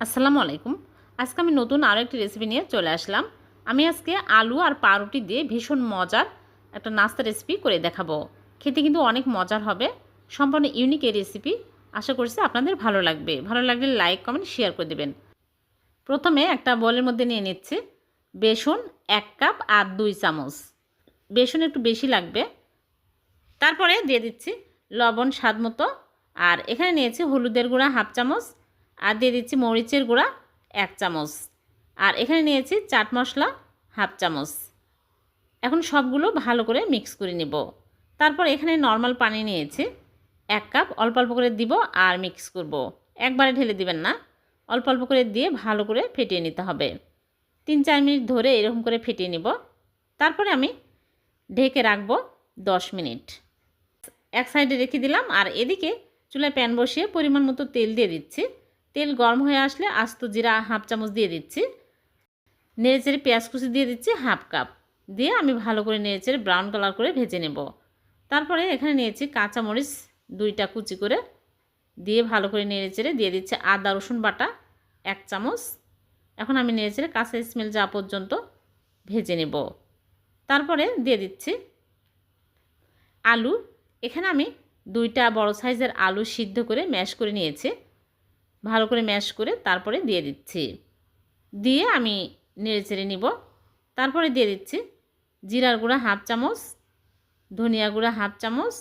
আসসালামু আলাইকুম। আজকে আমি নতুন আরও একটি রেসিপি নিয়ে চলে আসলাম। আমি আজকে আলু আর পাউরুটি দিয়ে ভীষণ মজার একটা নাস্তা রেসিপি করে দেখাবো। খেতে কিন্তু অনেক মজার হবে। সম্পূর্ণ ইউনিক এই রেসিপি আশা করছি আপনাদের ভালো লাগবে। ভালো লাগলে লাইক কমেন্ট শেয়ার করে দেবেন। প্রথমে একটা বলের মধ্যে নিয়ে নিচ্ছি বেসন এক কাপ আর দুই চামচ। বেসন একটু বেশি লাগবে। তারপরে দিয়ে দিচ্ছি লবণ স্বাদ মতো। আর এখানে নিয়েছি হলুদের গুঁড়া হাফ চামচ। আর দিয়ে দিচ্ছি মরিচের গুঁড়া এক চামচ। আর এখানে নিয়েছি চাট মশলা হাফ চামচ। এখন সবগুলো ভালো করে মিক্স করে নেব। তারপর এখানে নর্মাল পানি নিয়েছি। এক কাপ অল্প অল্প করে দিব আর মিক্স করব। একবারে ঢেলে দিবেন না। অল্প অল্প করে দিয়ে ভালো করে ফেটিয়ে নিতে হবে। তিন চার মিনিট ধরে এরকম করে ফেটিয়ে নিব। তারপরে আমি ঢেকে রাখব দশ মিনিট। এক সাইডে রেখে দিলাম আর এদিকে চুলায় প্যান বসিয়ে পরিমাণ মতো তেল দিয়ে দিচ্ছি। তেল গরম হয়ে আসলে আস্ত জিরা হাফ চামচ দিয়ে দিচ্ছি। নেড়েচেড়ে পেঁয়াজ কুচি দিয়ে দিচ্ছি হাফ কাপ। দিয়ে আমি ভালো করে নেড়েচেড়ে ব্রাউন কালার করে ভেজে নেব। তারপরে এখানে নিয়েছি কাঁচামরিচ দুইটা কুচি করে। দিয়ে ভালো করে নেড়েচেড়ে দিয়ে দিচ্ছে আদা, রসুন বাটা এক চামচ। এখন আমি নেড়েচেড়ে কাঁচা স্মেল যাওয়া পর্যন্ত ভেজে নেব। তারপরে দিয়ে দিচ্ছি আলু। এখানে আমি দুইটা বড় সাইজের আলু সিদ্ধ করে ম্যাশ করে নিয়েছি। ভালো করে ম্যাশ করে তারপরে দিয়ে দিচ্ছি। দিয়ে আমি নেড়ে চেড়ে নিব। তারপরে দিয়ে দিচ্ছি জিরার গুঁড়া হাফ চামচ, ধনিয়া গুঁড়া হাফ চামচ,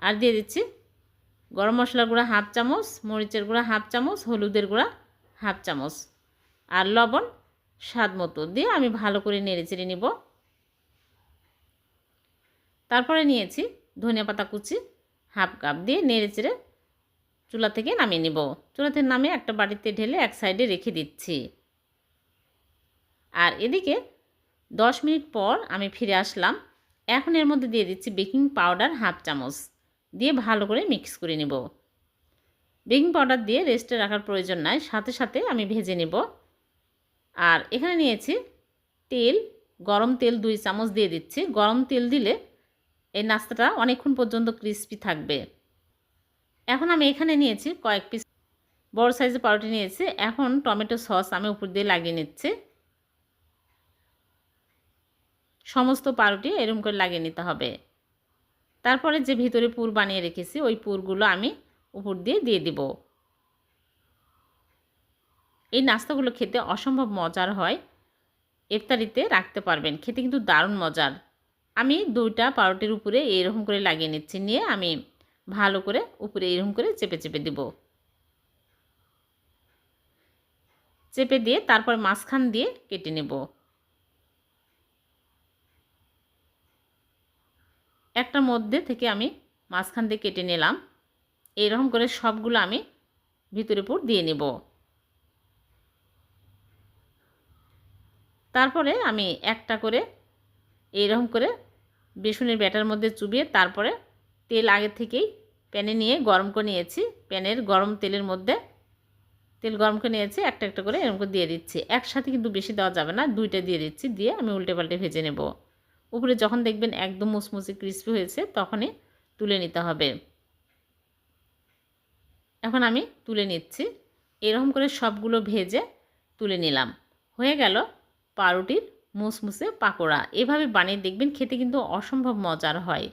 আর দিয়ে দিচ্ছি গরম মশলার গুঁড়া হাফ চামচ, মরিচের গুঁড়া হাফ চামচ, হলুদের গুঁড়া হাফ চামচ, আর লবণ স্বাদ মতো। দিয়ে আমি ভালো করে নেড়ে চেড়ে নিব। তারপরে নিয়েছি ধনিয়া পাতা কুচি হাফ কাপ। দিয়ে নেড়ে চেড়ে চুলা থেকে নামিয়ে নিব। চুলা থেকে নামিয়ে একটা বাড়িতে ঢেলে এক সাইডে রেখে দিচ্ছি। আর এদিকে দশ মিনিট পর আমি ফিরে আসলাম। এখন এর মধ্যে দিয়ে দিচ্ছি বেকিং পাউডার হাফ চামচ। দিয়ে ভালো করে মিক্স করে নেব। বেকিং পাউডার দিয়ে রেস্টে রাখার প্রয়োজন নাই, সাথে সাথে আমি ভেজে নেব। আর এখানে নিয়েছি তেল, গরম তেল দুই চামচ দিয়ে দিচ্ছি। গরম তেল দিলে এই নাস্তাটা অনেকক্ষণ পর্যন্ত ক্রিস্পি থাকবে। এখন আমি এখানে নিয়েছি কয়েক পিস বড় সাইজের পাউরুটি নিয়েছি। এখন টমেটো সস আমি উপর দিয়ে লাগিয়ে নিচ্ছি। সমস্ত পাউরুটি এরম করে লাগিয়ে নিতে হবে। তারপরে যে ভিতরে পুর বানিয়ে রেখেছি, ওই পুরগুলো আমি উপর দিয়ে দিয়ে দিব। এই নাস্তাগুলো খেতে অসম্ভব মজার হয়। ইফতারিতে রাখতে পারবেন। খেতে কিন্তু দারুণ মজার। আমি দুইটা পাউরুটির উপরে এরকম করে লাগিয়ে নিচ্ছি। নিয়ে আমি ভালো করে উপরে এরকম করে চেপে চেপে দিব। চেপে দিয়ে তারপর মাঝখান দিয়ে কেটে নেব। একটা মধ্যে থেকে আমি মাঝখান দিয়ে কেটে নিলাম। এরকম করে সবগুলো আমি ভিতরে পুর দিয়ে নেব। তারপরে আমি একটা করে এইরকম করে বেসনের ব্যাটার মধ্যে চুবিয়ে তারপরে তেল আগে থেকেই প্যানে নিয়ে গরম করে নিয়েছি। প্যানের গরম তেলের মধ্যে তেল গরম করে নিয়েছি, একটা একটা করে এরকম করে দিয়ে দিচ্ছি। একসাথে কিন্তু বেশি দেওয়া যাবে না, দুইটা দিয়ে দিচ্ছি, দিয়ে আমি উল্টে পাল্টে ভেজে নেব। উপরে যখন দেখবেন একদম মুসমুসি ক্রিস্পি হয়েছে, তখনই তুলে নিতে হবে। এখন আমি তুলে নিচ্ছি। এরকম করে সবগুলো ভেজে তুলে নিলাম। হয়ে গেল পাউরুটির মুসমুসে পাকোড়া। এভাবে বানিয়ে দেখবেন খেতে কিন্তু অসম্ভব মজার হয়।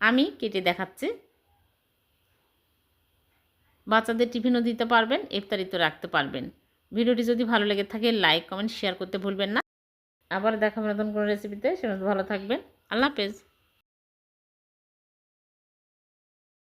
আমি কেটে দেখাচ্ছি। বাচ্চাদের টিফিনও দিতে পারবেন, ইফতারিত রাখতে পারবেন। ভিডিওটি যদি ভালো লেগে থাকে, লাইক, কমেন্ট, শেয়ার করতে ভুলবেন না। আবার দেখাবো নতুন কোনো রেসিপিতে সে ভালো থাকবেন। আল্লাহ হাফেজ।